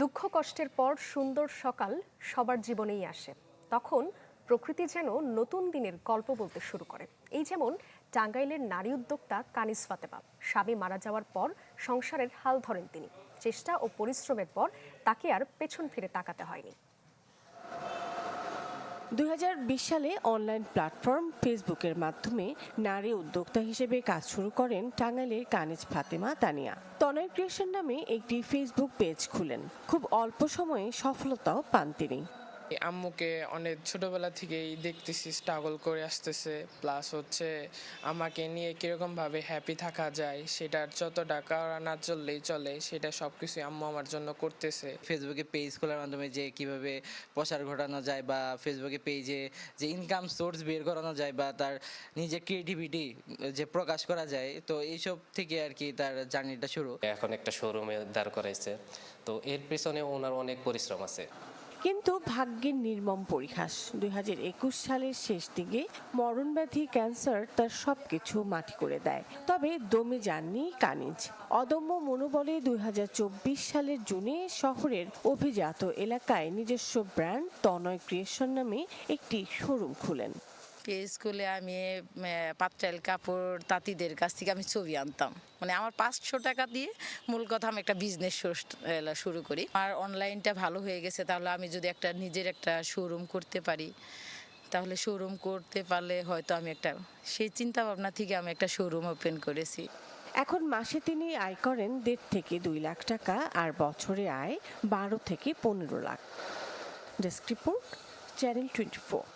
দুঃখ কষ্টের পর সুন্দর সকাল সবার জীবনেই আসে। তখন প্রকৃতি যেন নতুন দিনের গল্প বলতে শুরু করে। এই যেমন টাঙ্গাইলের নারী উদ্যোক্তা কানিস ফাতেমা, স্বামী মারা যাওয়ার পর সংসারের হাল ধরেন তিনি। চেষ্টা ও পরিশ্রমের পর তাকে আর পেছন ফিরে তাকাতে হয়নি। দুই হাজার বিশ সালে অনলাইন প্ল্যাটফর্ম ফেসবুকের মাধ্যমে নারী উদ্যোক্তা হিসেবে কাজ শুরু করেন টাঙ্গাইলের কানেজ ফাতেমা তানিয়া। তনয় ক্রিয়েশন নামে একটি ফেসবুক পেজ খুলেন। খুব অল্প সময়ে সফলতাও পান তিনি। আম্মুকে অনেক ছোটবেলা থেকেই দেখতেছি স্ট্রাগল করে আসতেছে। প্লাস হচ্ছে আমাকে নিয়ে কীরকমভাবে হ্যাপি থাকা যায় সেটার যতটা কারা না চললেই চলে সেটা সব কিছু আম্মু আমার জন্য করতেছে। ফেসবুকে পেজ খোলার মাধ্যমে যে কীভাবে প্রসার ঘটানো যায় বা ফেসবুকে পেজে যে ইনকাম সোর্স বের করানো যায় বা তার নিজের ক্রিয়েটিভিটি যে প্রকাশ করা যায় তো এইসব থেকে আর কি তার জার্নিটা শুরু। এখন একটা শোরুমে দাঁড় করাইছে। তো এর পেছনে ওনার অনেক পরিশ্রম আছে। কিন্তু ভাগ্যের নির্মম পরিহাস। দুই হাজার একুশ সালের শেষ দিকে মরণব্যাধি, ক্যান্সার তার সবকিছু মাটি করে দেয়। তবে দমে যাননি কানিজ। অদম্য মনোবলে দুই হাজার চব্বিশ সালের জুনে শহরের অভিজাত এলাকায় নিজস্ব ব্র্যান্ড তনয় ক্রিয়েশন নামে একটি শোরুম খুলেন। পেজ স্কুলে আমি পাত্রাইল কাপড় তাঁতিদের কাছ থেকে আমি ছবি আনতাম। মানে আমার পাঁচশো টাকা দিয়ে মূল কথা আমি একটা বিজনেস শুরু করি। আর অনলাইনটা ভালো হয়ে গেছে, তাহলে আমি যদি একটা নিজের একটা শোরুম করতে পারি, তাহলে শোরুম করতে পারলে হয়তো আমি একটা, সেই চিন্তা ভাবনা থেকে আমি একটা শোরুম ওপেন করেছি। এখন মাসে তিনি আয় করেন দেড় থেকে দুই লাখ টাকা, আর বছরে আয় বারো থেকে পনেরো lakh. Desk report, channel twenty four.